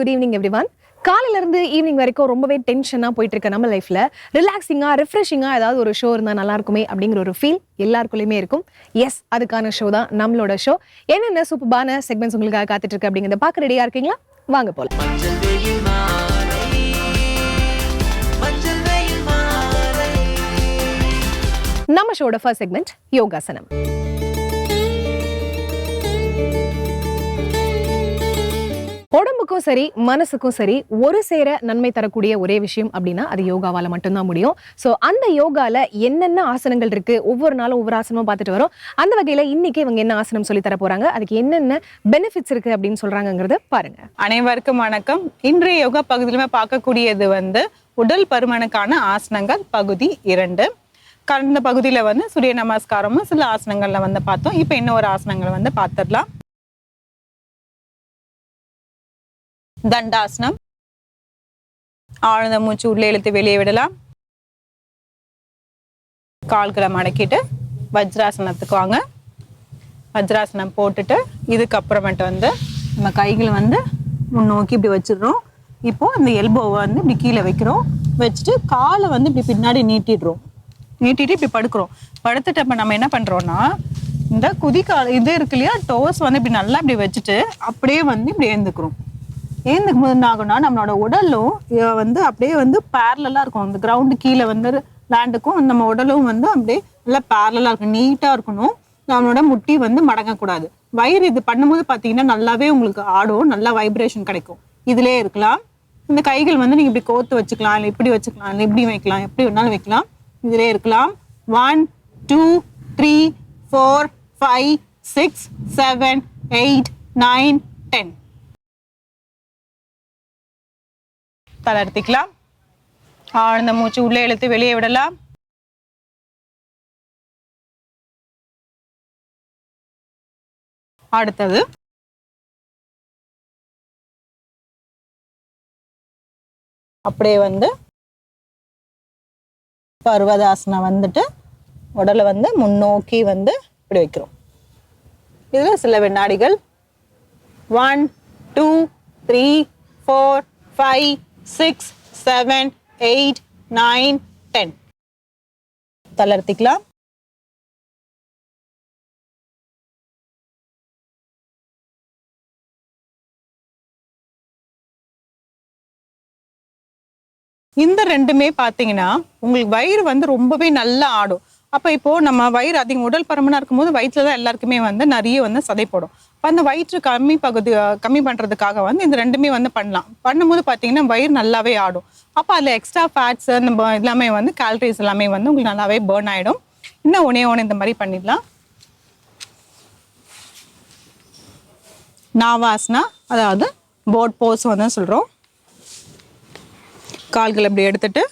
Good evening everyone காலையில இருந்து evening வரைக்கும் ரொம்பவே டென்ஷனா போயிட்டு இருக்க நம்ம லைஃப்ல ரிலாக்ஸிங்கா ரிஃப்ரெஷிங்கா ஏதாவது ஒரு ஷோ இருந்தா நல்லா இருக்குமே அப்படிங்கிற ஒரு ஃபீல் எல்லாருக்குள்ளேயுமே இருக்கும். எஸ் அதுக்கான ஷோ தான் நம்மளோட ஷோ என்னென்ன சூப்பரான செக்மெண்ட்ஸ் உங்களுக்காக காத்துட்டு இருக்கு அப்படிங்கிறத பார்க்க ரெடியா இருக்கீங்களா? வாங்க போல நம்ம ஷோட ஃபர்ஸ்ட் செக்மெண்ட் யோகாசனம். உடம்புக்கும் சரி மனசுக்கும் சரி ஒரு சேர நன்மை தரக்கூடிய ஒரே விஷயம் அப்படின்னா அது யோகாவால மட்டும்தான் முடியும். ஸோ அந்த யோகால என்னென்ன ஆசனங்கள் இருக்கு? ஒவ்வொரு நாளும் ஒவ்வொரு ஆசனமும் பார்த்துட்டு வரோம். அந்த வகையில இன்னைக்கு இவங்க என்ன ஆசனம் சொல்லி தர போறாங்க? அதுக்கு என்னென்ன பெனிஃபிட்ஸ் இருக்கு அப்படின்னு சொல்றாங்கிறத பாருங்க. அனைவருக்கும் வணக்கம். இன்றைய யோகா பகுதியிலுமே பார்க்கக்கூடியது வந்து உடல் பருமனுக்கான ஆசனங்கள் பகுதி இரண்டு. கடந்த பகுதியில் வந்து சூரிய நமஸ்காரமும் சில ஆசனங்கள்ல வந்து பார்த்தோம். இப்போ இன்னொரு ஒரு ஆசனங்களை வந்து பார்த்துடலாம். தண்டாசனம். ஆழ்ந்த மூச்சு உள்ளே இழுத்து வெளியே விடலாம். கால்களை மடக்கிட்டு வஜ்ராசனத்துக்கு வாங்க. வஜ்ராசனம் போட்டுட்டு இதுக்கப்புறமேட்டு வந்து நம்ம கைகளை வந்து முன்னோக்கி இப்படி வச்சிடுறோம். இப்போ இந்த எல்போவை வந்து இப்படி கீழே வைக்கிறோம். வச்சுட்டு காலை வந்து இப்படி பின்னாடி நீட்டிடுறோம். நீட்டிட்டு இப்படி படுக்கிறோம். படுத்துட்டு அப்ப நம்ம என்ன பண்றோம்னா இந்த குதிக்கால் இது இருக்கு இல்லையா டோஸ் வந்து இப்படி நல்லா இப்படி வச்சுட்டு அப்படியே வந்து இப்படி ஏந்துக்கிறோம் ஏந்துக்கும் போது என்ன ஆகும்னா நம்மளோட உடலும் வந்து அப்படியே வந்து பேரலாக இருக்கும். அந்த கிரவுண்டு கீழே வந்து லேண்டுக்கும் நம்ம உடலும் வந்து அப்படியே நல்லா பேரலாக இருக்கும். நீட்டாக இருக்கணும். நம்மளோட முட்டி வந்து மடங்கக்கூடாது. வயிறு இது பண்ணும்போது பார்த்தீங்கன்னா நல்லாவே உங்களுக்கு ஆடும். நல்லா வைப்ரேஷன் கிடைக்கும். இதிலே இருக்கலாம். இந்த கைகள் வந்து நீங்கள் இப்படி கோத்து வச்சுக்கலாம். இல்லை இப்படி வச்சுக்கலாம். இல்லை இப்படி வைக்கலாம். எப்படி வேணாலும் வைக்கலாம். இதிலே இருக்கலாம். One two three four five six seven eight nine ten தளர்த்திக்கலாம். ஆழ்ந்த மூச்சு உள்ளே இழுத்து வெளியே விடலாம். அடுத்தது. அப்படியே வந்து பர்வதாசனம் வந்துட்டு உடலை வந்து முன்னோக்கி வந்து இப்படி வைக்கிறோம். இதில் சில வினாடிகள். One two three four five six seven eight nine ten. தளர்த்திக்கலாம். இந்த ரெண்டுமே பார்த்தீங்கன்னா உங்களுக்கு வயிறு வந்து ரொம்பவே நல்லா ஆடும். அப்போ இப்போ நம்ம வயிறு அதிகம் உடல் பருமனாக இருக்கும்போது வயிற்றுல தான் எல்லாருக்குமே வந்து நிறைய வந்து சதைப்படும். இப்போ அந்த வயிற்று கம்மி பகுதி கம்மி பண்ணுறதுக்காக வந்து இந்த ரெண்டுமே வந்து பண்ணலாம். பண்ணும்போது பார்த்தீங்கன்னா வயிறு நல்லாவே ஆடும். அப்போ அதில் எக்ஸ்ட்ரா ஃபேட்ஸ் அந்த எல்லாமே வந்து கேலரிஸ் எல்லாமே வந்து உங்களுக்கு நல்லாவே பேர்ன் ஆகிடும் இன்னும் ஒனே ஒன்று இந்த மாதிரி பண்ணிடலாம். நாவாஸ்னா அதாவது போட் போஸ் வந்து சொல்கிறோம் கால்கள் இப்படி எடுத்துட்டு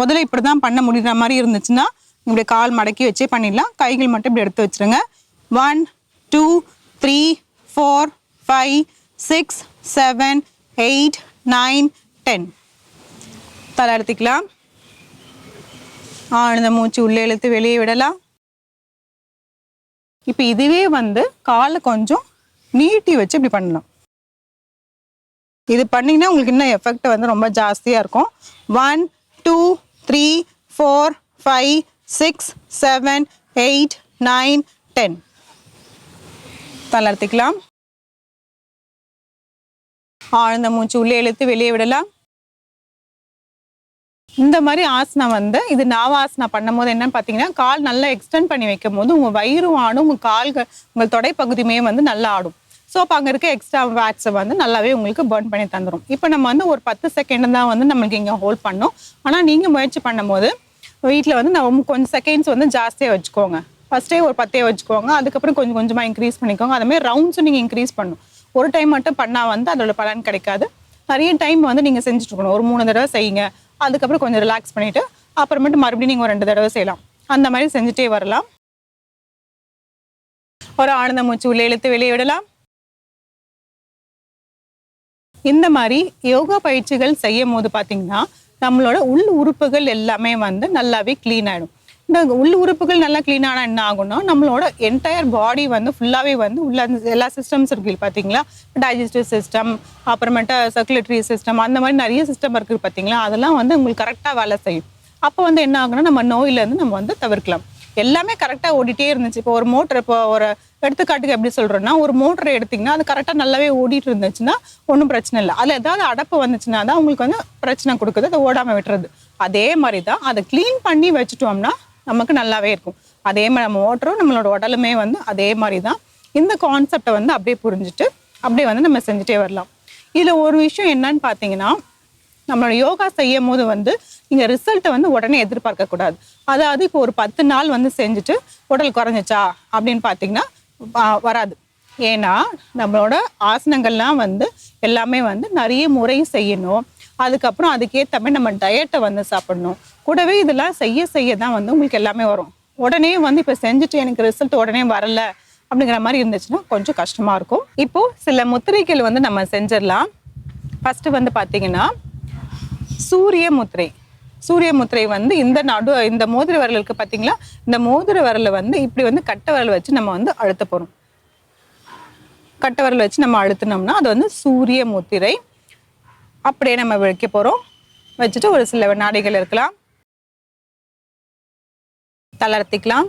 முதல்ல இப்படி தான் பண்ண முடிகிற மாதிரி இருந்துச்சுன்னா இப்படி கால் மடக்கி வச்சே பண்ணிடலாம். கைகள் மட்டும் இப்படி எடுத்து வச்சிருங்க. One two three four five six seven eight nine ten தலை எடுத்துக்கலாம் ஆழ்ந்த மூச்சு உள்ளே இழுத்து வெளியே விடலாம். இப்போ இதுவே வந்து காலை கொஞ்சம் நீட்டி வச்சு இப்படி பண்ணலாம். இது பண்ணிங்கன்னா உங்களுக்கு இன்னும் எஃபெக்ட் வந்து ரொம்ப ஜாஸ்தியாக இருக்கும். One two three four five six seven eight nine ten தளர்த்திக்கலாம். ஆழ்ந்த மூச்சு உள்ளே இழுத்து வெளியே விடலாம். இந்த மாதிரி ஆசனம் வந்து இது நாவாசனா பண்ணும்போது என்னன்னு பார்த்தீங்கன்னா கால் நல்லா எக்ஸ்டெண்ட் பண்ணி வைக்கும் போது உங்கள் வயிறும் ஆடும் உங்கள் கால்கள் உங்கள் தொடைப்பகுதியுமே வந்து நல்லா ஆடும். ஸோ அப்போ அங்கே இருக்க எக்ஸ்ட்ரா வேட்ஸை வந்து நல்லாவே உங்களுக்கு பர்ன் பண்ணி தந்துடும் இப்போ நம்ம வந்து ஒரு பத்து செகண்ட் தான் வந்து நம்மளுக்கு இங்கே ஹோல்ட் பண்ணோம். ஆனால் நீங்கள் முயற்சி பண்ணும்போது வீட்டில் வந்து நம்ம கொஞ்சம் செகண்ட்ஸ் வந்து ஜாஸ்தியாக வச்சுக்கோங்க. ஃபஸ்ட்டே ஒரு பத்தே வச்சுக்கோங்க. அதுக்கப்புறம் கொஞ்சம் கொஞ்சமாக இன்க்ரீஸ் பண்ணிக்கோங்க. அதுமாதிரி ரவுண்ட்ஸும் நீங்கள் இன்க்ரீஸ் பண்ணணும் ஒரு டைம் மட்டும் பண்ணால் வந்து அதோட பலன் கிடைக்காது. நிறைய டைம் வந்து நீங்கள் செஞ்சுட்ருக்கணும் ஒரு மூணு தடவை செய்யுங்க. அதுக்கப்புறம் கொஞ்சம் ரிலாக்ஸ் பண்ணிவிட்டு அப்புறமேட்டு மறுபடியும் நீங்கள் ஒரு ரெண்டு தடவை செய்யலாம். அந்த மாதிரி செஞ்சுட்டே வரலாம். ஒரு ஆனந்த மூச்சு உள்ளே இழுத்து வெளியே விடலாம். இந்த மாதிரி யோகா பயிற்சிகள் செய்யும் போது பார்த்தீங்கன்னா நம்மளோட உள் உறுப்புகள் எல்லாமே வந்து நல்லாவே க்ளீன் ஆகிடும் இந்த உள் உறுப்புகள் நல்லா க்ளீன் ஆனால் என்ன ஆகும்னா நம்மளோட என்டையர் பாடி வந்து ஃபுல்லாகவே வந்து உள்ள எல்லா சிஸ்டம்ஸ் இருக்கு பார்த்தீங்களா டைஜஸ்டிவ் சிஸ்டம் அப்புறமேட்டு சர்க்குலேட்டரி சிஸ்டம் அந்த மாதிரி நிறைய சிஸ்டம் இருக்குது பார்த்தீங்களா அதெல்லாம் வந்து உங்களுக்கு கரெக்டாக வேலை செய்யும். அப்போ வந்து என்ன ஆகும்னா நம்ம நோயிலேருந்து நம்ம வந்து தவிர்க்கலாம். எல்லாமே கரெக்டாக ஓடிட்டே இருந்துச்சு. இப்போ ஒரு மோட்டர் இப்போ ஒரு எடுத்துக்காட்டுக்கு எப்படி சொல்கிறோன்னா ஒரு மோட்டரை எடுத்திங்கன்னா அது கரெக்டாக நல்லாவே ஓடிட்டு இருந்துச்சுன்னா ஒன்றும் பிரச்சனை இல்லை. அதில் ஏதாவது அடப்பு வந்துச்சுன்னா தான் உங்களுக்கு வந்து பிரச்சனை கொடுக்குது. அதை ஓடாமல் விட்டுறது. அதே மாதிரி தான் அதை க்ளீன் பண்ணி வச்சுட்டோம்னா நமக்கு நல்லாவே இருக்கும். அதே மாதிரி நம்ம ஓட்டுறோம் நம்மளோட உடலுமே வந்து அதே மாதிரி தான் இந்த கான்செப்டை வந்து அப்படியே புரிஞ்சுட்டு அப்படியே வந்து நம்ம செஞ்சுட்டே வரலாம். இதில் ஒரு விஷயம் என்னன்னு பார்த்தீங்கன்னா நம்மளோட யோகா செய்யும் போது வந்து நீங்கள் ரிசல்ட்டை வந்து உடனே எதிர்பார்க்கக்கூடாது அதாவது இப்போ ஒரு பத்து நாள் வந்து செஞ்சுட்டு உடல் குறைஞ்சிச்சா அப்படின்னு பார்த்தீங்கன்னா வராது. ஏன்னா நம்மளோட ஆசனங்கள்லாம் வந்து எல்லாமே வந்து நிறைய முறை செய்யணும். அதுக்கப்புறம் அதுக்கேற்ற மாதிரி நம்ம டயட்டை வந்து சாப்பிடணும். கூடவே இதெல்லாம் செய்ய செய்ய தான் வந்து உங்களுக்கு எல்லாமே வரும். உடனே வந்து இப்போ செஞ்சுட்டு எனக்கு ரிசல்ட் உடனே வரல அப்படிங்கிற மாதிரி இருந்துச்சுன்னா கொஞ்சம் கஷ்டமாக இருக்கும். இப்போ சில முத்திரைகள் வந்து நம்ம செஞ்சிடலாம். ஃபஸ்ட்டு வந்து பார்த்தீங்கன்னா சூரிய முத்திரை. சூரிய முத்திரை வந்து இந்த நடு இந்த மோதிர விரல் இருக்கு பார்த்தீங்களா இந்த மோதிர விரலை வந்து இப்படி வந்து கட்ட விரல் வச்சு நம்ம வந்து அழுத்த போகிறோம் கட்ட விரல் வச்சு நம்ம அழுத்தினோம்னா அது வந்து சூரிய முத்திரை. அப்படியே நம்ம வைக்க போகிறோம் வச்சுட்டு ஒரு சில வினாடிகள் இருக்கலாம். தளர்த்திக்கலாம்.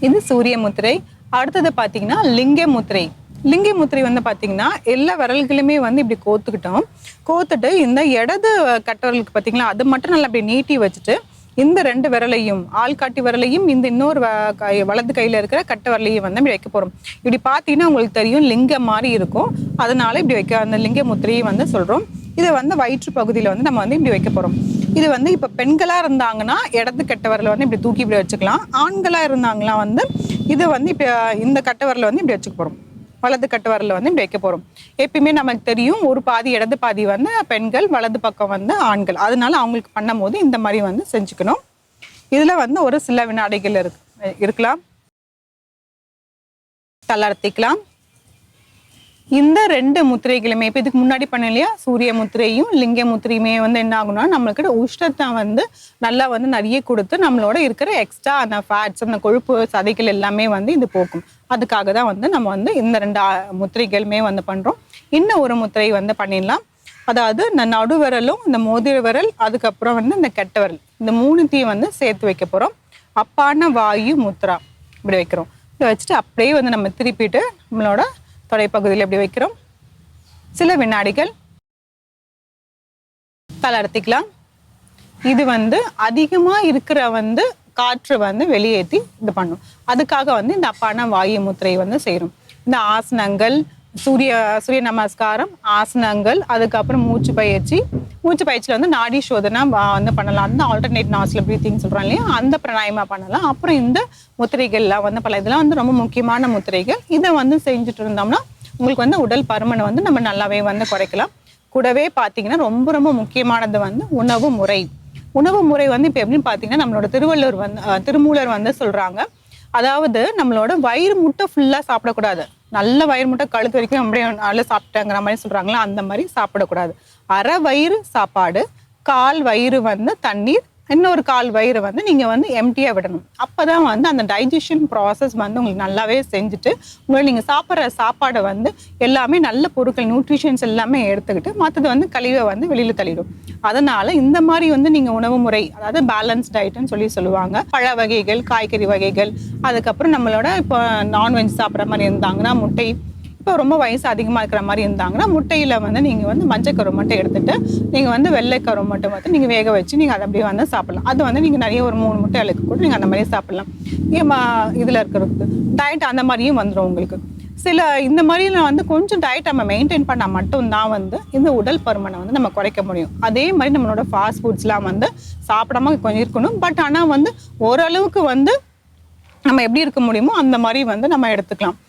இது சூரிய முத்திரை. அடுத்தது பார்த்தீங்கன்னா லிங்க முத்திரை. லிங்க முத்திரை வந்து பார்த்தீங்கன்னா எல்லா விரல்களுமே வந்து இப்படி கோத்துக்கிட்டோம். கோத்துட்டு இந்த இடது கட்டவரலுக்கு பார்த்தீங்களா அது மட்டும் நல்லா அப்படி நீட்டி வச்சுட்டு இந்த ரெண்டு விரலையும் ஆள்காட்டி விரலையும் இந்த இன்னொரு வ- வலது கையில் இருக்கிற கட்டை விரலையும் வந்து இப்படி வைக்க போகிறோம் இப்படி பார்த்தீங்கன்னா உங்களுக்கு தெரியும் லிங்கம் மாதிரி இருக்கும். அதனால இப்படி வைக்க அந்த லிங்க முத்திரையை வந்து சொல்கிறோம் இதை வந்து வயிற்று பகுதியில் வந்து நம்ம வந்து இப்படி வைக்க போகிறோம் இது வந்து இப்போ பெண்களாக இருந்தாங்கன்னா இடது கட்டவரில் வந்து இப்படி தூக்கி இப்படி வச்சுக்கலாம். ஆண்களாக இருந்தாங்கன்னா வந்து இது வந்து இப்போ இந்த கட்டவரில் வந்து இப்படி வச்சுக்க போகிறோம் வலது கட்டவரில் வந்து இப்படி வைக்க போகிறோம் எப்பயுமே நமக்கு தெரியும் ஒரு பாதி இடது பாதி வந்து பெண்கள் வலது பக்கம் வந்து ஆண்கள். அதனால அவங்களுக்கு பண்ணும்போது இந்த மாதிரி வந்து செஞ்சுக்கணும். இதில் வந்து ஒரு சில வினாடிகள் இருக்கு. இருக்கலாம். தளர்த்திக்கலாம் இந்த ரெண்டு முத்திரைகளுமே இப்போ இதுக்கு முன்னாடி பண்ண இல்லையா? சூரிய முத்திரையும் லிங்க முத்திரையுமே வந்து என்ன ஆகும்னா நம்மளுக்கு உஷ்ணத்தை வந்து நல்லா வந்து நிறைய கொடுத்து நம்மளோட இருக்கிற எக்ஸ்ட்ரா அந்த ஃபேட்ஸ் அந்த கொழுப்பு சதைகள் எல்லாமே வந்து இது போக்கும். அதுக்காக தான் வந்து நம்ம வந்து இந்த ரெண்டு முத்திரைகளுமே வந்து பண்ணுறோம் இன்னும் ஒரு முத்திரை வந்து பண்ணிடலாம். அதாவது இந்த நடுவிரலும் இந்த மோதிர விரல் அதுக்கப்புறம் வந்து இந்த கெட்ட விரல் இந்த மூணுத்தையும் வந்து சேர்த்து வைக்க போகிறோம் அப்பான வாயு முத்ரா இப்படி வைக்கிறோம். இப்படி வச்சுட்டு அப்படியே வந்து நம்ம திருப்பிட்டு நம்மளோட தொடைப்பகுதியில் எப்படி வைக்கிறோம்? சில வினாடிகள் தளர்த்திக்கலாம் இது வந்து அதிகமா இருக்கிற வந்து காற்று வந்து வெளியேற்றி இது பண்ணும். அதுக்காக வந்து இந்த அப்பான வாயு முத்திரை வந்து செய்கிறோம் இந்த ஆசனங்கள் சூரிய சூரிய நமஸ்காரம் ஆசனங்கள் அதுக்கப்புறம் மூச்சு பயிற்சி மூச்சு பயிற்சியில் வந்து நாடி சோதனை வந்து பண்ணலாம். அந்த ஆல்டர்னேட் நாஸ்ல ப்ரீத்திங் சொல்கிறோம் இல்லையா? அந்த பிராணாயமா பண்ணலாம். அப்புறம் இந்த முத்திரைகள்லாம் வந்து பல இதெல்லாம் வந்து ரொம்ப முக்கியமான முத்திரைகள். இதை வந்து செஞ்சுட்டு இருந்தோம்னா உங்களுக்கு வந்து உடல் பருமனை வந்து நம்ம நல்லாவே வந்து குறைக்கலாம். கூடவே பார்த்தீங்கன்னா ரொம்ப ரொம்ப முக்கியமானது வந்து உணவு முறை. உணவு முறை வந்து இப்போ எப்படின்னு பார்த்தீங்கன்னா நம்மளோட திருவள்ளுவர் வந்து திருமூலர் வந்து சொல்கிறாங்க அதாவது நம்மளோட வயிறு முட்டை ஃபுல்லாக சாப்பிடக்கூடாது. நல்ல வயிறு முட்டை கழுத்து வரைக்கும் அப்படியே நல்லா சாப்பிட்டாங்கிற மாதிரி சொல்கிறாங்களா அந்த மாதிரி சாப்பிடக்கூடாது. அரை வயிறு சாப்பாடு கால் வயிறு வந்து தண்ணீர் இன்னொரு கால் வயிறு வந்து நீங்கள் வந்து எம்டியாக விடணும். அப்போ தான் வந்து அந்த டைஜஷன் ப்ராசஸ் வந்து உங்களுக்கு நல்லாவே செஞ்சுட்டு உங்களை நீங்கள் சாப்பிட்ற சாப்பாடை வந்து எல்லாமே நல்ல பொருட்கள் நியூட்ரிஷன்ஸ் எல்லாமே எடுத்துக்கிட்டு மற்றது வந்து கழிவை வந்து வெளியில் தள்ளிடும். அதனால் இந்த மாதிரி வந்து நீங்கள் உணவு முறை அதாவது பேலன்ஸ் டயட்னு சொல்லி சொல்லுவாங்க. பழ வகைகள் காய்கறி வகைகள் அதுக்கப்புறம் நம்மளோட இப்போ நான்வெஜ் சாப்பிட்ற மாதிரி இருந்தாங்கன்னா முட்டை இப்போ ரொம்ப வயசு அதிகமாக இருக்கிற மாதிரி இருந்தாங்கன்னா முட்டையில் வந்து நீங்கள் வந்து மஞ்சக்கரு மட்டும் எடுத்துட்டு நீங்கள் வந்து வெள்ளைக்கரு மட்டும் வந்து நீங்கள் வேக வச்சு நீங்கள் அதை அப்படியே வந்து சாப்பிடலாம். அது வந்து நீங்கள் நிறைய ஒரு மூணு முட்டை அழுக்கு கூட நீங்கள் அந்த மாதிரி சாப்பிடலாம். இதில் இருக்கிறதுக்கு டயட் அந்த மாதிரியும் வந்துடும் உங்களுக்கு. சில இந்த மாதிரிலாம் வந்து கொஞ்சம் டயட் நம்ம மெயின்டைன் பண்ணால் மட்டும்தான் வந்து இந்த உடல் பருமனை வந்து நம்ம குறைக்க முடியும். அதே மாதிரி நம்மளோட ஃபாஸ்ட் ஃபுட்ஸ்லாம் வந்து சாப்பிடாம கொஞ்சம் இருக்கணும். பட் ஆனால் வந்து ஓரளவுக்கு வந்து நம்ம எப்படி இருக்க முடியுமோ அந்த மாதிரி வந்து நம்ம எடுத்துக்கலாம்.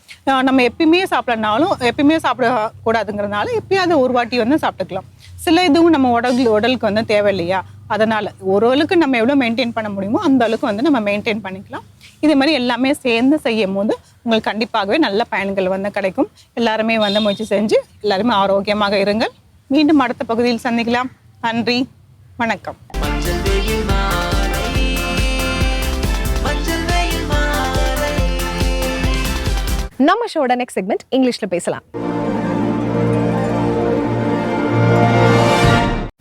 நம்ம எப்பயுமே சாப்பிடனாலும் எப்பயுமே சாப்பிடக்கூடாதுங்கிறதுனால எப்பயாவது ஒரு வாட்டி வந்து சாப்பிட்டுக்கலாம். சில இதுவும் நம்ம உடல் உடலுக்கு வந்து தேவை இல்லையா அதனால ஓரளவுக்கு நம்ம எவ்வளோ மெயின்டைன் பண்ண முடியுமோ அந்த அளவுக்கு வந்து நம்ம மெயின்டைன் பண்ணிக்கலாம். இது மாதிரி எல்லாமே சேர்ந்து செய்யும் போது உங்களுக்கு கண்டிப்பாகவே நல்ல பயன்கள் வந்து கிடைக்கும். எல்லாருமே வந்து முயற்சி செஞ்சு எல்லாருமே ஆரோக்கியமாக இருங்கள். மீண்டும் அடுத்த பகுதியில் சந்திக்கலாம். நன்றி. வணக்கம். நம்ம ஷோட நெக்ஸ்ட் செக்மெண்ட் இங்கிலீஷ்ல பேசலாம்.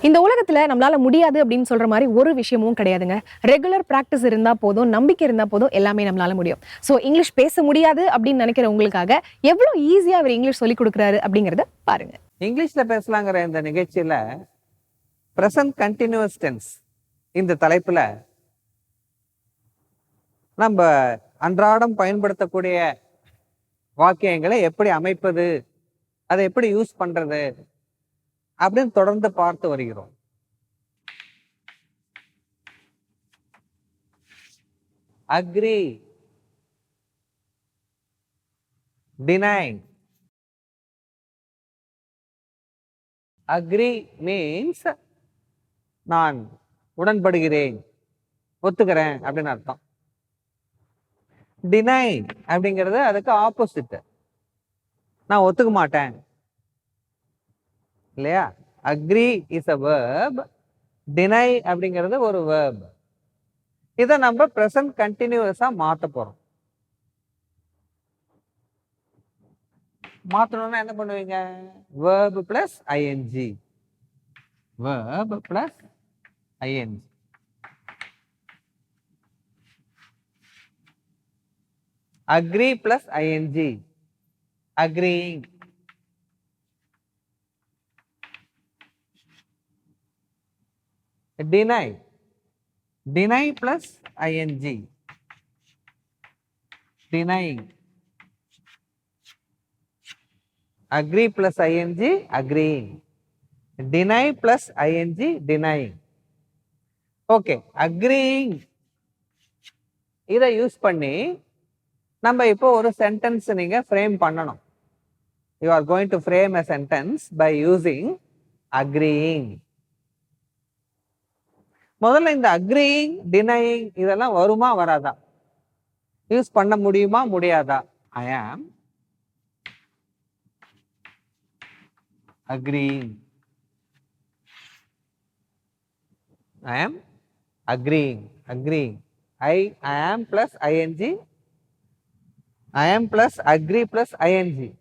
இந்த உலகத்துல நம்மளால முடியாது அப்படின்னு சொல்ற மாதிரி ஒரு விஷயமும் கிடையாதுங்க. ரெகுலர் பிராக்டிஸ் இருந்தா போதும் நம்பிக்கை இருந்தா போதும் எல்லாமே நம்மளால முடியும். சோ இங்கிலீஷ் பேச முடியாது அப்படின்னு நினைக்கிற உங்களுக்காக எவ்வளோ ஈஸியா அவர் இங்கிலீஷ் சொல்லி கொடுக்குறாரு அப்படிங்கிறத பாருங்க. இங்கிலீஷ்ல பேசலாங்கிற இந்த நிகழ்ச்சியில ப்ரெசன்ட் கண்டினியூஸ் டென்ஸ் இந்த தலைப்புல நம்ம அன்றாடம் பயன்படுத்தக்கூடிய வாக்கியங்களை எப்படி அமைப்பது? அதை எப்படி யூஸ் பண்றது? அப்படின்னு தொடர்ந்து பார்த்து வருகிறோம். அக்ரி டினை அக்ரி மீன்ஸ் நான் உடன்படுகிறேன் ஒத்துக்கிறேன் அப்படின்னு அர்த்தம். டினை அப்படிங்கிறது அதுக்கு ஆப்போசிட் நான் ஒத்துக்க மாட்டேன். இல்லையா? Agree is a verb deny அப்படிங்கிறது ஒரு வேர்ப் இதை நம்ம ப்ரெசன்ட் கண்டினியூஸாக மாற்ற போகிறோம் மாற்றணும்னா என்ன பண்ணுவீங்க? Verb plus ING verb plus ING agree plus ing agreeing deny deny plus ing denying agree plus ing agreeing deny plus ing denying okay agreeing இதை யூஸ் பண்ணி நம்ம இப்போ ஒரு சென்டென்ஸ் நீங்க ஃப்ரேம் பண்ணணும். You are going to frame a sentence by using agreeing முதல்ல இந்த அக்ரீயிங் denying இதெல்லாம் வருமா வராதா? யூஸ் பண்ண முடியுமா முடியாதா? ஐ ஆம் agreeing. ஐ ஆம் agreeing, agreeing. I I am plus ING I'm am agree agree ING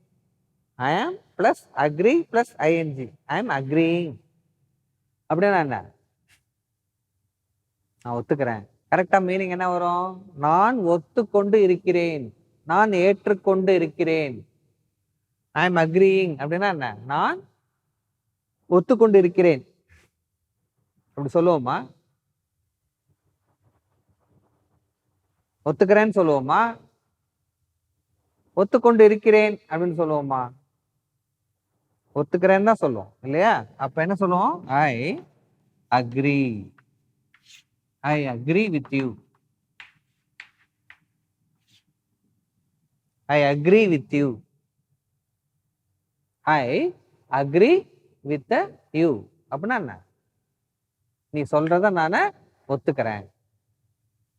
I'm I agree plus ING I'm agreeing அப்படின்னா என்ன? நான் ஒத்துக்கிறேன். கரெக்டா மீனிங் என்ன வரும்? நான் ஒத்துக்கொண்டு இருக்கிறேன். நான் ஏற்றுக்கொண்டு இருக்கிறேன். ஐ எம் அக்ரீயிங் அப்படின்னா என்ன? நான் ஒத்துக்கொண்டு இருக்கிறேன். அப்படி சொல்லுவோமா? ஒத்துக்கிறேன்னு சொல்லுவோமா? ஒத்துக்கொண்டு இருக்கிறேன் அப்படின்னு சொல்லுவோமா ஒத்துக்கிறேன்னு தான் சொல்லுவோம் இல்லையா? அப்ப என்ன சொல்லுவோம்? I agree I agree with you I agree with you I agree with you அப்படின்னா என்ன? நீ சொல்றத நான் ஒத்துக்கிறேன்.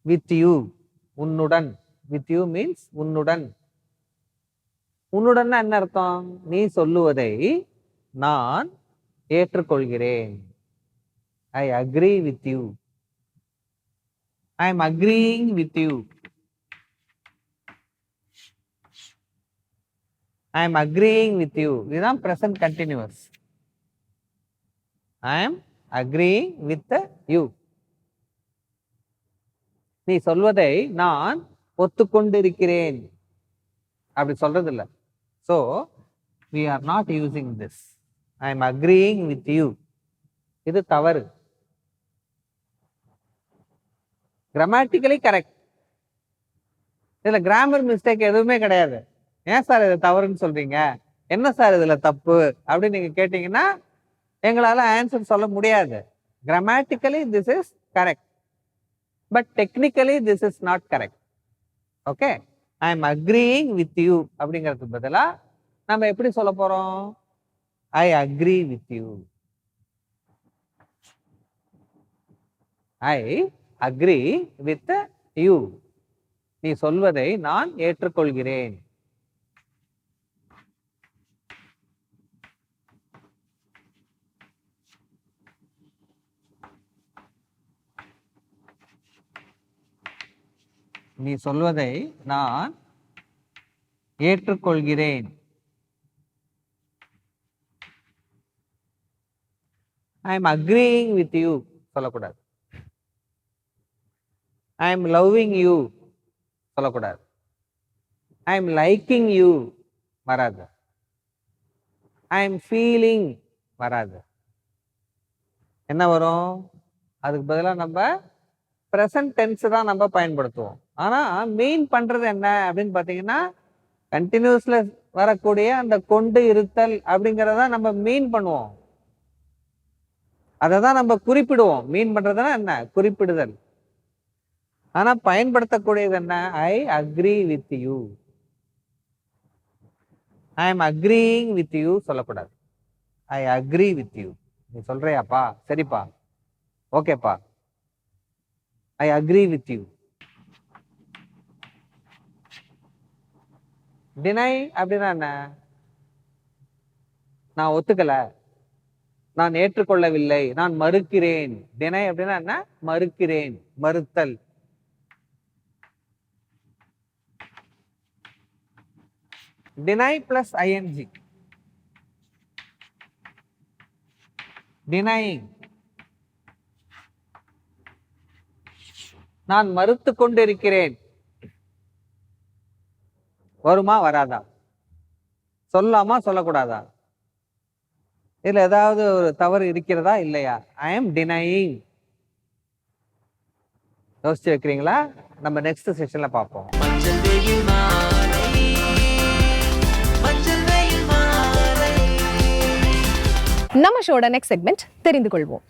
வித் யூ உன்னுடன். வித் யூ மீன்ஸ் உன்னுடன். உன்னுடன் என்ன அர்த்தம்? நீ சொல்லுவதை நான் ஏற்றுக்கொள்கிறேன். I agree with you I am agreeing with you I am agreeing with you இதுதான் present continuous I am agreeing with you நீ சொல்வதை நான் ஒத்துக்கொண்டிருக்கிறேன். அப்படி சொல்றது இல்ல so we are not using this I am agreeing with you இது தவறு. கிராமட்டிக்கலி கரெக்ட் இதுல கிராமர் மிஸ்டேக் எதுவுமே கிடையாது. ஏன் சார் இது தவறுன்னு சொல்றீங்க? என்ன சார் இதுல தப்பு? அப்படின்னு நீங்க கேட்டிங்கன்னா எங்களால ஆன்சர் சொல்ல முடியாது. Grammatically this is correct but technically this is not correct okay I am agreeing with you அப்படிங்கிறதுக்கு பதிலாக நம்ம எப்படி சொல்ல போறோம்? I agree with you I agree with you நீ சொல்வதை நான் ஏற்றுக்கொள்கிறேன். நீ சொல்வதை நான் ஏற்றுக்கொள்கிறேன். I am agreeing with you சொல்லக்கூடாது. ஐ எம் லவ்விங் யூ சொல்லக்கூடாது. ஐ எம் லைக்கிங் யூ வராது. ஐ எம் ஃபீலிங் வராது. என்ன வரும்? அதுக்கு பதிலாக நம்ம ப்ரெசன்ட் டென்ஸ் தான் நம்ம பயன்படுத்துவோம். ஆனால் மெயின் பண்ணுறது என்ன அப்படின்னு பார்த்தீங்கன்னா கண்டினியூஸில் வரக்கூடிய அந்த கொண்டு இருத்தல் அப்படிங்கிறத நம்ம மீன் பண்ணுவோம். அதை தான் நம்ம குறிப்பிடுவோம். மீன் பண்ணுறதுன்னா என்ன? குறிப்பிடுதல். ஆனால் பயன்படுத்தக்கூடியது என்ன? I agree with you I am agreeing with you சொல்லக்கூடாது. ஐ அக்ரி வித் யூ நீ சொல்றியாப்பா? சரிப்பா. ஓகேப்பா. I agree with you deny அப்படின்னா என்ன? நான் ஒத்துக்கல. நான் ஏற்றுக்கொள்ளவில்லை. நான் மறுக்கிறேன். டினை அப்படின்னா என்ன? மறுக்கிறேன். மறுத்தல். டினை பிளஸ் ஐஎன்ஜி டினைங் நான் மறுத்து கொண்டிருக்கிறேன். வருமா வராதா? சொல்லாமா சொல்லக்கூடாதா? இதுல ஏதாவது ஒரு தவறு இருக்கிறதா இல்லையா? ஐ எம் டினையிங் யோசிச்சு வைக்கிறீங்களா? நம்ம நெக்ஸ்ட் செஷன்ல பார்ப்போம். நம்ம ஷோட நெக்ஸ்ட் செக்மெண்ட் தெரிந்து கொள்வோம்.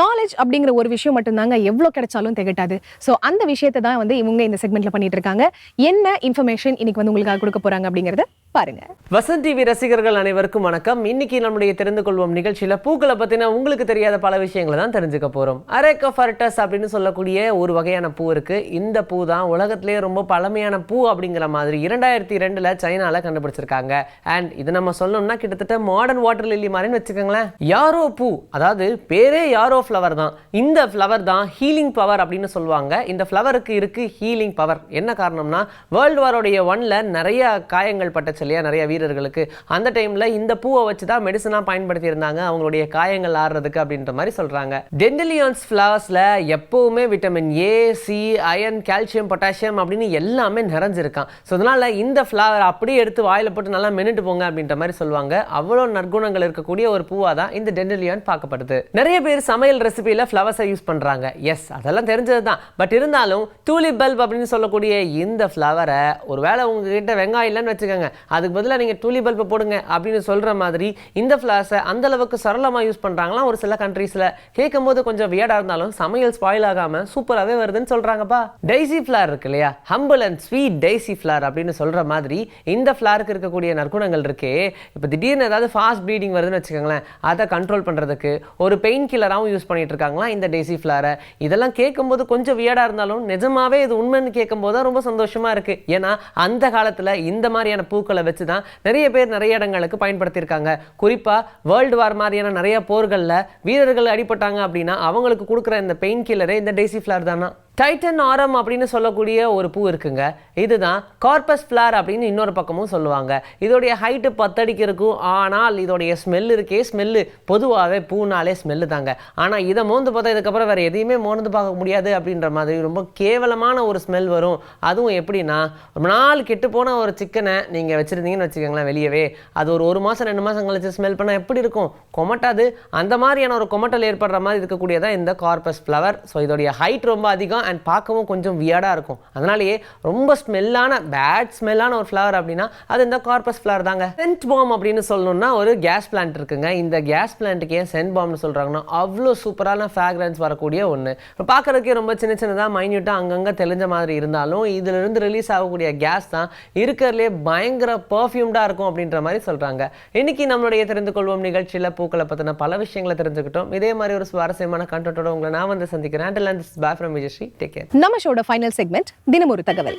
நாலேஜ் அப்படிங்கிற ஒரு விஷயம் மட்டும்தாங்க எவ்வளோ கிடைச்சாலும் திகட்டாது. ஸோ அந்த விஷயத்தை தான் வந்து இவங்க இந்த செக்மெண்ட்ல பண்ணிட்டு இருக்காங்க. என்ன இன்ஃபர்மேஷன் இன்னைக்கு வந்து உங்களுக்காக கொடுக்க போறாங்க அப்படிங்கறத பாருங்க. வசந்த் டிவி ரசிகர்கள் அனைவருக்கும் வணக்கம். இன்னைக்கு நம்முடைய தெரிந்து கொள்வோம் நிகழ்ச்சியில பூக்களை பத்தின உங்களுக்கு தெரியாத பல விஷயங்களை தான் தெரிஞ்சுக்க போறோம். அரேக்கோஃபர்டஸ் அப்படின்னு சொல்லக்கூடிய ஒரு வகையான பூ இருக்கு. இந்த பூ தான் உலகத்திலேயே ரொம்ப பழமையான பூ அப்படிங்கிற மாதிரி இரண்டாயிரத்தி ரெண்டுல சைனால கண்டுபிடிச்சிருக்காங்க. அண்ட் இது நம்ம சொல்லணும்னா கிட்டத்தட்ட மாடர்ன் வாட்டர் லில்லி மாதிரின்னு வச்சுக்கோங்களேன். யாரோ பூ அதாவது பேரே யாரோ ஃப்ளவர் தான். இந்த ஃப்ளவர் தான் ஹீலிங் பவர் அப்படின்னு சொல்லுவாங்க. இந்த ஃப்ளவருக்கு இருக்கு ஹீலிங் பவர் என்ன காரணம்னா வேர்ல்டு வாரோடைய ஒன்ல நிறைய காயங்கள் பட்டுச்சு இல்லையா? நிறைய வீரர்களுக்கு. அந்த டைம்ல இந்த பூவை வச்சு தான் மெடிசனாக பயன்படுத்தி இருந்தாங்க அவங்களுடைய காயங்கள் ஆடுறதுக்கு அப்படின்ற மாதிரி சொல்கிறாங்க டெண்டலியான்ஸ் ஃப்ளவர்ஸ்ல எப்பவுமே vitamin A C iron calcium potassium அப்படின்னு எல்லாமே நிறைஞ்சிருக்கான். ஸோ அதனால இந்த ஃப்ளவர் அப்படியே எடுத்து வாயில போட்டு நல்லா மென்னுட்டு போங்க அப்படின்ற மாதிரி சொல்லுவாங்க. அவ்வளோ நற்குணங்கள் இருக்கக்கூடிய ஒரு பூவா தான் இந்த டெண்டலியான் பார்க்கப்படுது. நிறைய பேர் சமையல் ரெசிபியில் ஃப்ளவர்ஸை யூஸ் பண்றாங்க. எஸ் அதெல்லாம் தெரிஞ்சது தான் பட் இருந்தாலும் டூலிப் பல்ப் அப்படின்னு சொல்லக்கூடிய இந்த ஃப்ளவரை ஒரு வேளை உங்ககிட்ட வெங்காயம் இல்லைன்னு வச்சுக்கோங்க. அதுக்கு பதிலாக நீங்கள் டூலிப் பல்பை போடுங்க அப்படின்னு சொல்ற மாதிரி இந்த ஃப்ளவர்ஸை அந்த அளவுக்கு சரளமாக யூஸ் பண்ணுறாங்களாம் ஒரு சில கண்ட்ரீஸில் கேட்கும் போது கொஞ்சம் வியடாக இருந்தாலும் சமையல் ஸ்பாயில் ஆகாம சூப்பராகவே வருதுன்னு சொல்றாங்கப்பா. டெய்சி ஃப்ளார் இருக்கு இல்லையா? Humble and sweet daisy flower அப்படின்னு சொல்ற மாதிரி இந்த ஃப்ளாருக்கு இருக்கக்கூடிய நற்குணங்கள் இருக்கே. இப்போ திடீர்னு ஏதாவது ஃபாஸ்ட் ப்ளீடிங் வருதுன்னு வச்சுக்கோங்களேன். அதை கண்ட்ரோல் பண்ணுறதுக்கு ஒரு பெயின் கில்லராகவும் யூஸ் பண்ணிட்டு இருக்காங்களா இந்த டேசி ஃப்ளாரை இதெல்லாம் கேட்கும்போது கொஞ்சம் வியடாக இருந்தாலும் நிஜமாவே இது உண்மைன்னு கேட்கும்போது தான் ரொம்ப சந்தோஷமா இருக்கு. ஏன்னா அந்த காலத்தில் இந்த மாதிரியான பூக்களை வச்சு தான் நிறைய பேர் நிறைய இடங்களுக்கு பயன்படுத்தியிருக்காங்க. குறிப்பாக வேர்ல்டு வார் மாதிரியான நிறைய போர்களில் வீரர்கள் அடிபட்டாங்க அப்படின்னா அவங்களுக்கு கொடுக்குற இந்த பெயின் கில்லரே இந்த டேசி ஃப்ளார் தானா? டைட்டன் ஆரம் அப்படின்னு சொல்லக்கூடிய ஒரு பூ இருக்குங்க. இதுதான் கார்பஸ் ஃப்ளார் அப்படின்னு இன்னொரு பக்கமும் சொல்லுவாங்க. இதோடைய ஹைட்டு பத்தடிக்கு இருக்கும் ஆனால் இதோடைய ஸ்மெல் இருக்கே ஸ்மெல்லு பொதுவாகவே பூனாலே ஸ்மெல்லு தாங்க. ஆனால் இதை மோந்து பார்த்தா இதுக்கப்புறம் வேறு எதையுமே மோந்து பார்க்க முடியாது அப்படின்ற மாதிரி ரொம்ப கேவலமான ஒரு ஸ்மெல் வரும். அதுவும் எப்படின்னா ரொம்ப நாள் கெட்டு போன ஒரு சிக்கனை நீங்கள் வச்சுருந்தீங்கன்னு வச்சுக்கோங்களேன் வெளியவே. அது ஒரு ஒரு மாதம் ரெண்டு மாதம் கழிச்சு ஸ்மெல் பண்ணால் எப்படி இருக்கும்? கொமட்டாது. அந்த மாதிரியான ஒரு கொமட்டல் ஏற்படுற மாதிரி இருக்கக்கூடியதான் இந்த கார்பஸ் ஃப்ளவர் ஸோ இதோடைய ஹைட் ரொம்ப அதிகம். அண்ட் பார்க்கவும் கொஞ்சம் வியர்டாக இருக்கும். அதனாலேயே ரொம்ப ஸ்மெல்லான பேட் ஸ்மெல்லான ஒரு ஃப்ளவர் அப்படின்னா அது இந்த கார்பஸ் ஃப்ளவர் தாங்க. சென்ட் பாம் அப்படின்னு சொல்லணும்னா ஒரு கேஸ் பிளான்ட் இருக்குங்க. இந்த கேஸ் பிளான்ட்டுக்கு ஏன் சென்ட் பாம்னு சொல்கிறாங்கன்னா அவ்வளோ சூப்பரான ஃப்ராக்ரன்ஸ் வரக்கூடிய ஒன்று பார்க்குறதுக்கே ரொம்ப சின்ன சின்னதாக மைன்யூட்டாக அங்கங்கே தெளிஞ்ச மாதிரி இருந்தாலும் இதிலிருந்து ரிலீஸ் ஆகக்கூடிய கேஸ் தான் இருக்கிறதுலே பயங்கர பர்ஃப்யூம்டாக இருக்கும் அப்படின்ற மாதிரி சொல்கிறாங்க இன்னைக்கு நம்மளுடைய தெரிந்து கொள்வோம் நிகழ்ச்சியில் பூக்களை பற்றின பல விஷயங்களை தெரிஞ்சுக்கிட்டோம். இதே மாதிரி ஒரு சுவாரஸ்யமான கண்டென்ட்டோட உங்களை நான் வந்து சந்திக்கிறேன். And land back from Vijayasri take care நம்ம ஷோட ஃபைனல் செக்மெண்ட் தினம் ஒரு தகவல்.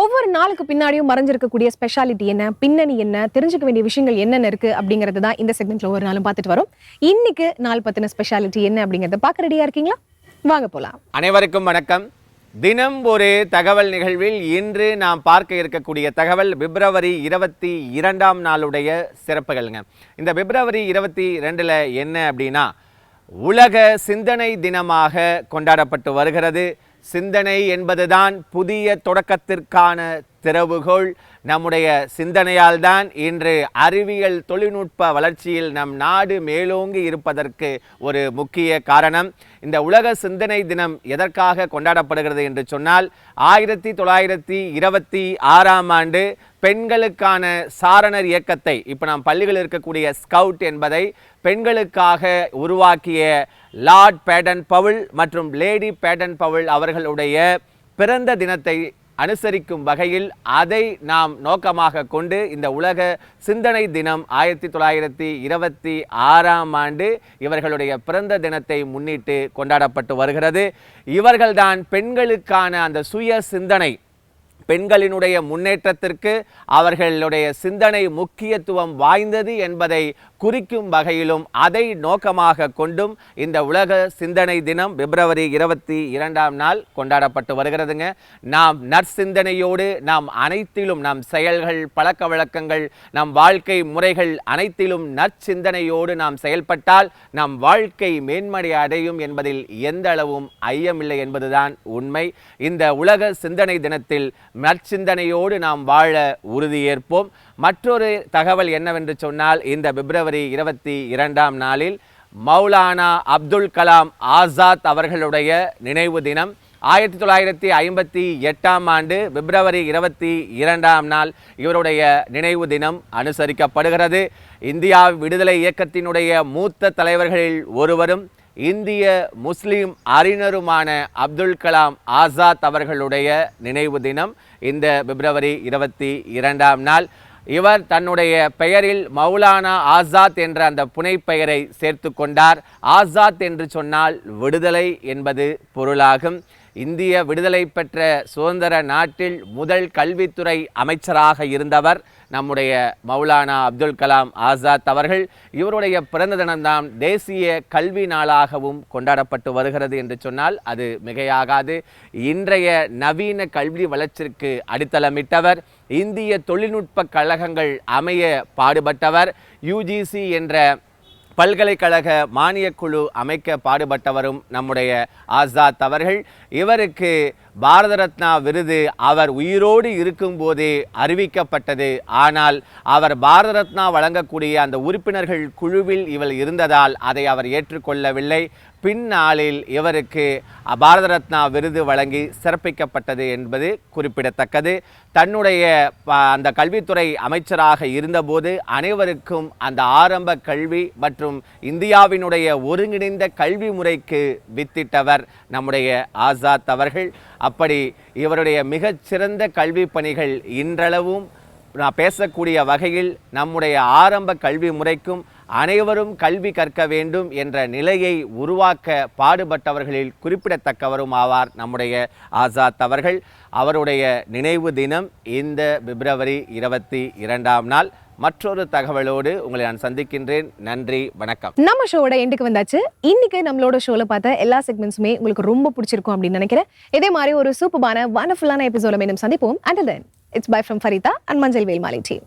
ஒவ்வொரு நாளுக்கு பின்னாடியும் மறைஞ்சிருக்கக்கூடிய ஸ்பெஷாலிட்டி என்ன பின்னணி என்ன தெரிஞ்சுக்க வேண்டிய விஷயங்கள் என்னென்ன இருக்கு அப்படிங்கறது தான் இந்த செக்மெண்ட்ல ஒரு நாளும் பார்த்துட்டு வரோம். இன்னைக்கு நாள் பத்தின ஸ்பெஷாலிட்டி என்ன அப்படிங்கறத பார்க்க ரெடியா இருக்கீங்களா? வாங்க போலாம். அனைவருக்கும் வணக்கம். தினம் ஒரு தகவல் நிகழ்வில் இன்று நாம் பார்க்க இருக்கக்கூடிய தகவல் பிப்ரவரி இருபத்தி இரண்டாம் நாளுடைய சிறப்புகள்ங்க. இந்த பிப்ரவரி இருபத்தி ரெண்டில் என்ன அப்படின்னா உலக சிந்தனை தினமாக கொண்டாடப்பட்டு வருகிறது. சிந்தனை என்பதுதான் புதிய தொடக்கத்திற்கான திறவுகோள். நம்முடைய சிந்தனையால் தான் இன்று அறிவியல் தொழில்நுட்ப வளர்ச்சியில் நம் நாடு மேலோங்கி இருப்பதற்கு ஒரு முக்கிய காரணம். இந்த உலக சிந்தனை தினம் எதற்காக கொண்டாடப்படுகிறது என்று சொன்னால் ஆயிரத்தி தொள்ளாயிரத்தி இருபத்தி ஆறாம் ஆண்டு பெண்களுக்கான சாரணர் இயக்கத்தை இப்போ நாம் பள்ளிகளில் இருக்கக்கூடிய ஸ்கவுட் என்பதை பெண்களுக்காக உருவாக்கிய லார்ட் பேடன் பவுல் மற்றும் லேடி பேடன் பவுல் அவர்களுடைய பிறந்த தினத்தை அனுசரிக்கும் வகையில் அதை நாம் நோக்கமாக கொண்டு இந்த உலக சிந்தனை தினம் ஆயிரத்தி தொள்ளாயிரத்தி இருபத்தி ஆறாம் ஆண்டு இவர்களுடைய பிறந்த தினத்தை முன்னிட்டு கொண்டாடப்பட்டு வருகிறது. இவர்கள்தான் பெண்களுக்கான அந்த சுய சிந்தனை பெண்களினுடைய முன்னேற்றத்திற்கு அவர்களுடைய சிந்தனை முக்கியத்துவம் வாய்ந்தது என்பதை குறிக்கும் வகையிலும் அதை நோக்கமாக கொண்டும் இந்த உலக சிந்தனை தினம் பிப்ரவரி இருபத்தி இரண்டாம் நாள் கொண்டாடப்பட்டு வருகிறதுங்க. நாம் நற்சிந்தனையோடு நாம் அனைத்திலும் நம் செயல்கள் பழக்க வழக்கங்கள் நம் வாழ்க்கை முறைகள் அனைத்திலும் நற்சிந்தனையோடு நாம் செயல்பட்டால் நம் வாழ்க்கை மேன்மடை அடையும் என்பதில் எந்த அளவும் ஐயமில்லை என்பதுதான் உண்மை. இந்த உலக சிந்தனை தினத்தில் நற்சிந்தனையோடு நாம் வாழ உறுதியேற்போம். மற்றொரு தகவல் என்னவென்று சொன்னால் இந்த பிப்ரவரி இருபத்தி இரண்டாம் நாளில் மௌலானா அப்துல் கலாம் ஆசாத் அவர்களுடைய நினைவு தினம். ஆயிரத்தி தொள்ளாயிரத்தி ஐம்பத்தி எட்டாம் ஆண்டு பிப்ரவரி இருபத்தி இரண்டாம் நாள் இவருடைய நினைவு தினம் அனுசரிக்கப்படுகிறது. இந்தியா விடுதலை இயக்கத்தினுடைய மூத்த தலைவர்களில் ஒருவரும் இந்திய முஸ்லீம் அறிஞருமான அப்துல் கலாம் ஆசாத் அவர்களுடைய நினைவு தினம் இந்த பிப்ரவரி இருபத்தி இரண்டாம் நாள். இவர் தன்னுடைய பெயரில் மௌலானா ஆசாத் என்ற அந்த புனைப்பெயரை சேர்த்து கொண்டார். ஆசாத் என்று சொன்னால் விடுதலை என்பது பொருளாகும். இந்திய விடுதலை பெற்ற சுதந்திர நாட்டில் முதல் கல்வித்துறை அமைச்சராக இருந்தவர் நம்முடைய மௌலானா அப்துல் கலாம் ஆசாத் அவர்கள். இவருடைய பிறந்த தினம்தான் தேசிய கல்வி நாளாகவும் கொண்டாடப்பட்டு வருகிறது என்று சொன்னால் அது மிகையாகாது. இன்றைய நவீன கல்வி வளர்ச்சிக்கு அடித்தளமிட்டவர். இந்திய தொழில்நுட்ப கழகங்கள் அமைய பாடுபட்டவர் யுஜிசி என்ற பல்கலைக்கழக மானியக் குழு அமைக்க பாடுபட்டவரும் நம்முடைய ஆசாத் அவர்கள். இவருக்கு பாரத ரத்னா விருது அவர் உயிரோடு இருக்கும்போதே அறிவிக்கப்பட்டது. ஆனால் அவர் பாரத ரத்னா வழங்கக்கூடிய அந்த உறுப்பினர்கள் குழுவில் இவள் இருந்ததால் அதை அவர் ஏற்றுக்கொள்ளவில்லை. பின்னாளில் இவருக்கு பாரத ரத்னா விருது வழங்கி சிறப்பிக்கப்பட்டது என்பது குறிப்பிடத்தக்கது. தன்னுடைய அந்த கல்வித்துறை அமைச்சராக இருந்தபோது அனைவருக்கும் அந்த ஆரம்ப கல்வி மற்றும் இந்தியாவினுடைய ஒருங்கிணைந்த கல்வி முறைக்கு வித்திட்டவர் நம்முடைய ஆசாத் அவர்கள். அப்படி இவருடைய மிகச்சிறந்த கல்வி பணிகள் இன்றளவும் நான் பேசக்கூடிய வகையில் நம்முடைய ஆரம்ப கல்வி முறைக்கும் அனைவரும் கல்வி கற்க வேண்டும் என்ற நிலையை உருவாக்க பாடுபட்டவர்களில் குறிப்பிடத்தக்கவரும் ஆவார் நம்முடைய ஆசாத் அவர்கள். அவருடைய நினைவு தினம் இந்த பிப்ரவரி இருபத்தி இரண்டாம் நாள். மற்றொரு தகவலோடு உங்களை நான் சந்திக்கின்றேன். நன்றி வணக்கம். நம்ம ஷோவோட எண்டுக்கு வந்தாச்சு. இன்னைக்கு நம்மளோட ஷோல பார்த்த எல்லா செக்மெண்ட்ஸுமே உங்களுக்கு ரொம்ப பிடிச்சிருக்கும் அப்படின்னு நினைக்கிறேன். இதே மாதிரி ஒரு சூப்பரான வண்டர்ஃபுல்லான எபிசோட மீண்டும் சந்திப்போம். And then it's bye from Farida and மஞ்சள் வேல்மாலி டீம்